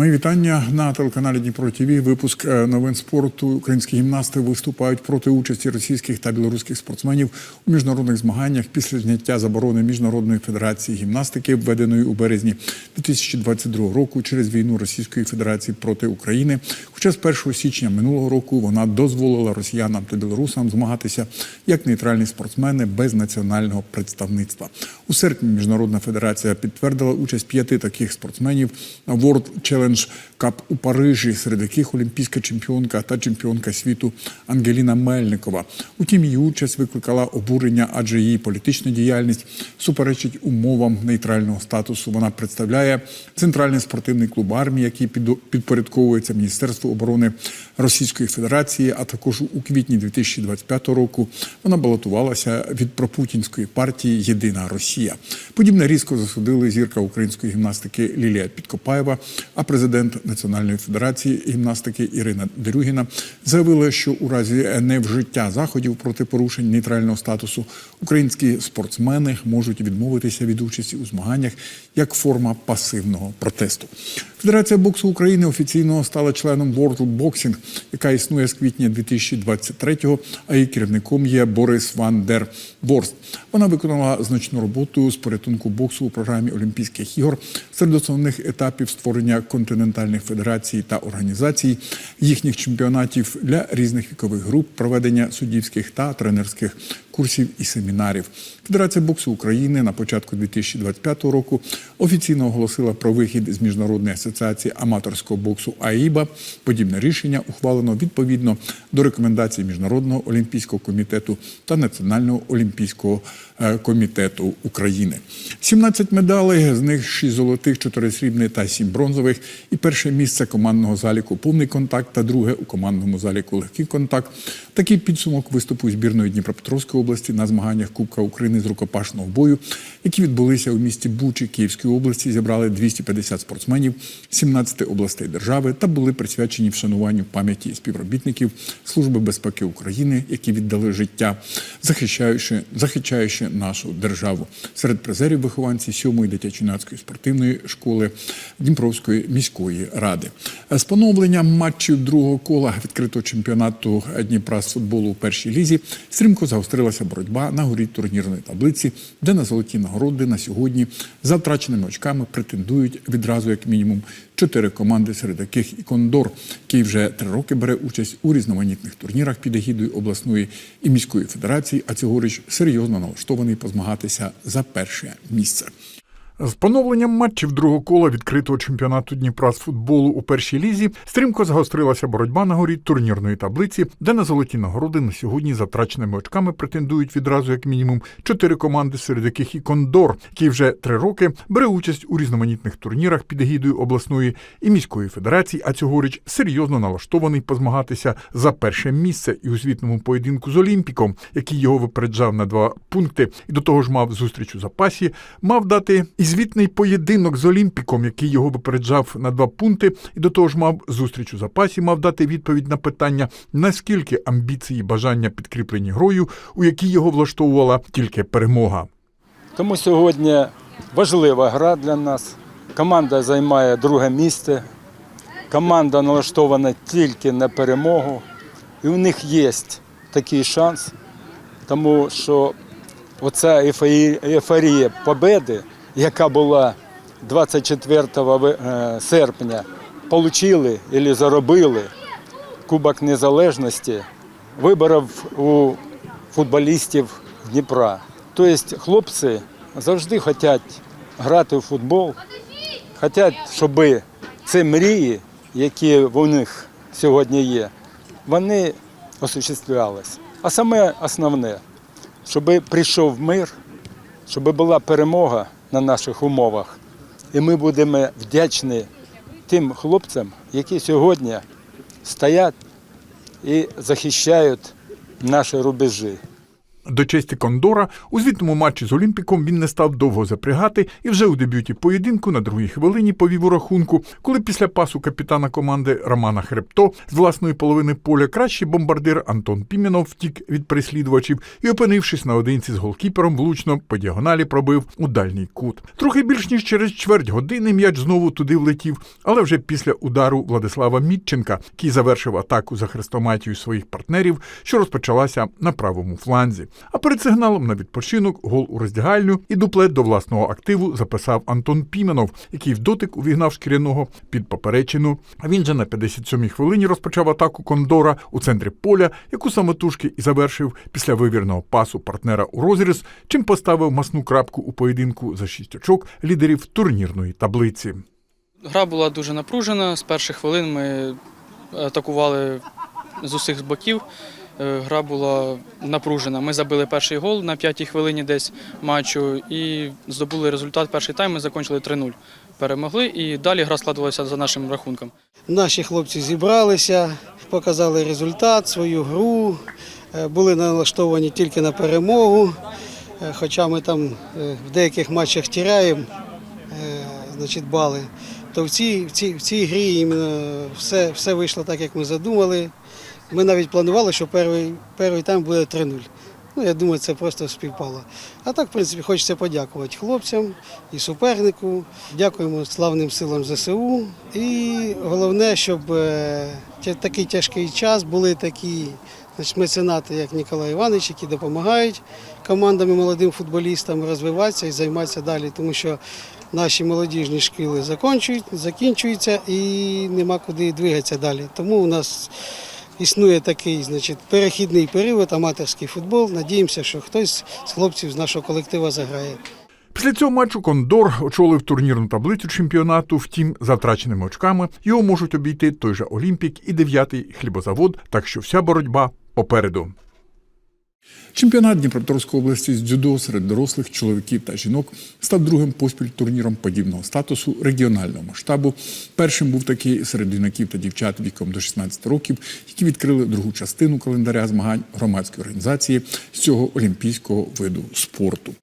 Мої вітання на телеканалі Дніпро ТВ. Випуск е, новин спорту. Українські гімнасти виступають проти участі російських та білоруських спортсменів у міжнародних змаганнях після зняття заборони міжнародної федерації гімнастики, введеної у березні 2022 року через війну Російської Федерації проти України. Хоча з 1 січня минулого року вона дозволила росіянам та білорусам змагатися як нейтральні спортсмени без національного представництва. У серпні міжнародна федерація підтвердила участь п'яти таких спортсменів на World Challenge Cup у Парижі, серед яких олімпійська чемпіонка та чемпіонка світу Ангеліна Мельникова. Утім, її участь викликала обурення, адже її політична діяльність суперечить умовам нейтрального статусу. Вона представляє центральний спортивний клуб армії, який підпорядковується Міністерству оборони Російської Федерації. А також у квітні 2025 року вона балотувалася від пропутінської партії Єдина Росія. Подібне різко засудили зірка української гімнастики Лілія Підкопаєва. А президент Національної федерації гімнастики Ірина Дерюгіна заявила, що у разі невжиття заходів проти порушень нейтрального статусу українські спортсмени можуть відмовитися від участі у змаганнях як форма пасивного протесту. Федерація боксу України офіційно стала членом World Boxing, яка існує з квітня 2023-го, а її керівником є Борис Ван дер Борст. Вона виконала значну роботу з порятунку боксу у програмі Олімпійських ігор серед основних етапів створення континентальних федерацій та організацій, їхніх чемпіонатів для різних вікових груп, проведення суддівських та тренерських курсів і семінарів. Федерація боксу України на початку 2025 року офіційно оголосила про вихід з міжнародної асоціації аматорського боксу АІБА. Подібне рішення ухвалено відповідно до рекомендацій Міжнародного олімпійського комітету та Національного олімпійського е, комітету України. 17 медалей, з них 6 золотих, 4 срібні та 7 бронзових. І перше місце командного заліку повний контакт та друге у командному заліку легкий контакт. Такий підсумок виступу збірної Дніпропетровської області на змаганнях Кубка України з рукопашного бою, які відбулися у місті Бучі Київської області, зібрали 250 спортсменів 17 областей держави та були присвячені вшануванню пам'яті співробітників Служби безпеки України, які віддали життя, захищаючи, захищаючи нашу державу. Серед призерів вихованці 7-ї дитячо-юнацької спортивної школи Дніпровської міської ради. З поновленням матчів другого кола відкритого чемпіонату Дніпра з футболу у першій лізі стрімко загострилася боротьба на горі турнірної таблиці, де на золоті нагороди на сьогодні за втраченими очками претендують відразу як мінімум чотири команди, серед яких і Кондор, який вже три роки бере участь у різноманітних турнірах під егідою обласної і міської федерації, а цьогоріч серйозно налаштований позмагатися за перше місце. З поновленням матчів другого кола відкритого чемпіонату Дніпра з футболу у першій лізі стрімко загострилася боротьба на горі турнірної таблиці, де на золоті нагороди на сьогодні за втраченими очками претендують відразу як мінімум чотири команди, серед яких і Кондор, який вже три роки бере участь у різноманітних турнірах під егідою обласної і міської федерації, а цьогоріч серйозно налаштований позмагатися за перше місце і у звітному поєдинку з Олімпіком, який його випереджав на два пункти, і до того ж мав зустріч у запасі, мав дати і звітний поєдинок з Олімпіком, який його випереджав на два пункти, і до того ж мав зустріч у запасі, мав дати відповідь на питання, наскільки амбіції, бажання підкріплені грою, у якій його влаштовувала тільки перемога. Тому сьогодні важлива гра для нас. Команда займає друге місце. Команда налаштована тільки на перемогу. І у них є такий шанс, тому що оця ейфорія- победи, яка була 24 е, серпня, отримали або заробили Кубок Незалежності, виборов у футболістів Дніпра. Тобто хлопці завжди хочуть грати в футбол, хочуть, щоб ці мрії, які у них сьогодні є, вони осуществлялись. А саме основне, щоб прийшов мир, щоб була перемога на наших умовах. І ми будемо вдячні тим хлопцям, які сьогодні стоять і захищають наші рубежі. До честі Кондора у звітному матчі з Олімпіком він не став довго запрягати і вже у дебюті поєдинку на другій хвилині повів у рахунку, коли після пасу капітана команди Романа Хребто з власної половини поля кращий бомбардир Антон Пімінов втік від переслідувачів і, опинившись наодинці з голкіпером, влучно по діагоналі пробив у дальній кут. Трохи більш ніж через чверть години м'яч знову туди влетів, але вже після удару Владислава Мітченка, який завершив атаку за хрестоматію своїх партнерів, що розпочалася на правому фланзі. А перед сигналом на відпочинок, гол у роздягальню і дуплет до власного активу записав Антон Піменов, який в дотик увігнав шкіряного під поперечину. А він же на 57-й хвилині розпочав атаку Кондора у центрі поля, яку самотужки і завершив після вивірного пасу партнера у розріз, чим поставив масну крапку у поєдинку за шість очок лідерів турнірної таблиці. Гра була дуже напружена. З перших хвилин ми атакували з усіх боків. Е, Гра була напружена. Ми забили перший гол на п'ятій хвилині десь матчу і здобули результат. Перший тайм ми закінчили 3-0. Перемогли і далі гра складувалася за нашим рахунком. Наші хлопці зібралися, показали результат, свою гру, е, були налаштовані тільки на перемогу. Е, Хоча ми там в деяких матчах тіряємо значить, бали, то в цій, в цій, в цій грі все, все вийшло так, як ми задумали. Ми навіть планували, що перший, перший тайм буде 3-0. Ну, я думаю, це просто співпало. А так, в принципі, хочеться подякувати хлопцям і супернику. Дякуємо славним силам ЗСУ. І головне, щоб е, такий тяжкий час були такі значить, меценати, як Ніколай Іванович, які допомагають командам і молодим футболістам розвиватися і займатися далі, тому що наші молодіжні шкіли закінчують, закінчуються і нема куди двигатися далі. Тому у нас існує такий значить, перехідний період, аматорський футбол. Надіємося, що хтось з хлопців з нашого колектива заграє. Після цього матчу Кондор очолив турнірну таблицю чемпіонату. Втім, за втраченими очками його можуть обійти той же Олімпік і дев'ятий хлібозавод, так що вся боротьба попереду. Чемпіонат Дніпропетровської області з дзюдо серед дорослих чоловіків та жінок став другим поспіль турніром подібного статусу регіонального масштабу. Першим був такий серед юнаків та дівчат віком до 16 років, які відкрили другу частину календаря змагань громадської організації з цього олімпійського виду спорту.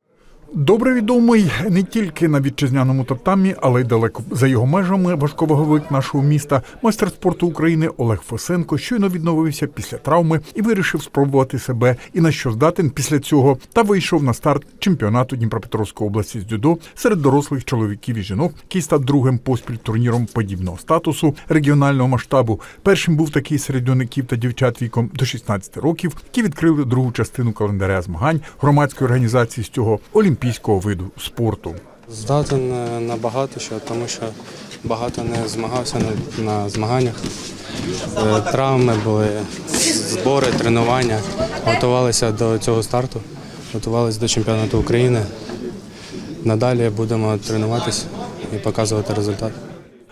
Добре відомий не тільки на вітчизняному татамі, але й далеко за його межами важковаговик нашого міста, майстер спорту України Олег Фосенко щойно відновився після травми і вирішив спробувати себе і на що здатен після цього та вийшов на старт чемпіонату Дніпропетровської області з дзюдо серед дорослих чоловіків і жінок, який став другим поспіль турніром подібного статусу регіонального масштабу. Першим був такий серед юнаків та дівчат віком до 16 років, які відкрили другу частину календаря змагань громадської організації з цього олімпійського виду спорту. Здатен е, на багато що, тому що багато не змагався на, на змаганнях. Е, Травми були, збори, тренування. Готувалися до цього старту, готувалися до чемпіонату України. Надалі будемо тренуватися і показувати результат.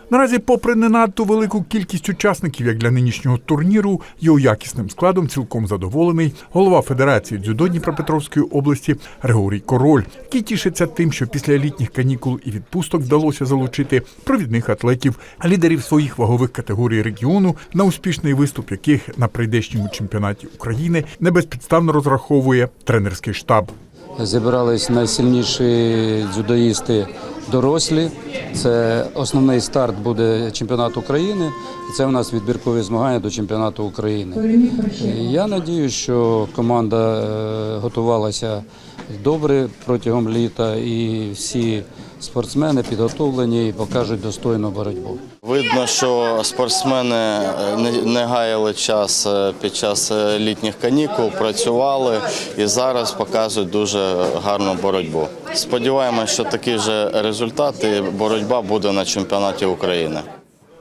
Наразі, попри не надто велику кількість учасників, як для нинішнього турніру, його якісним складом цілком задоволений голова Федерації дзюдо Дніпропетровської області Григорій Король, який тішиться тим, що після літніх канікул і відпусток вдалося залучити провідних атлетів, лідерів своїх вагових категорій регіону, на успішний виступ яких на прийдешньому чемпіонаті України не безпідставно розраховує тренерський штаб. Зібрались найсильніші дзюдоїсти дорослі. Це основний старт буде чемпіонат України. І це у нас відбіркові змагання до чемпіонату України. Я надію, що команда е, готувалася добре протягом літа, і всі спортсмени підготовлені і покажуть достойну боротьбу. Видно, що спортсмени е, не, гаяли час е, під час е, літніх канікул, працювали і зараз показують дуже гарну боротьбу. Сподіваємося, що такі ж результати боротьба буде на чемпіонаті України.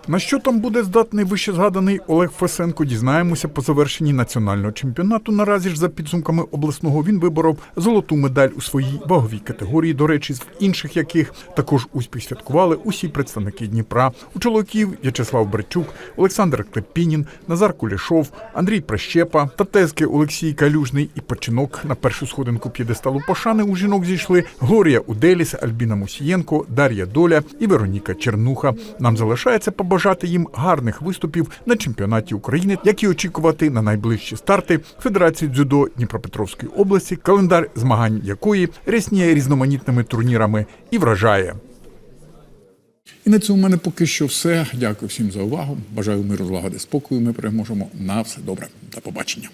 На що там буде здатний вище згаданий Олег Фесенко, дізнаємося по завершенні національного чемпіонату. Наразі ж за підсумками обласного він виборов золоту медаль у своїй ваговій категорії. До речі, з інших яких також успіх святкували усі представники Дніпра. У чоловіків В'ячеслав Берчук, Олександр Клепінін, Назар Кулішов, Андрій Прищепа, Татезки Олексій Калюжний і починок на першу сходинку п'єдесталу пошани у жінок зійшли Глорія Уделіс, Альбіна Мусієнко, Дар'я Доля і Вероніка Чернуха. Нам залишається побажати побажати їм гарних виступів на чемпіонаті України, як і очікувати на найближчі старти Федерації дзюдо Дніпропетровської області, календар змагань якої рясніє різноманітними турнірами і вражає. І на цьому в мене поки що все. Дякую всім за увагу. Бажаю миру, злагоди, спокою. Ми переможемо. На все добре. До побачення.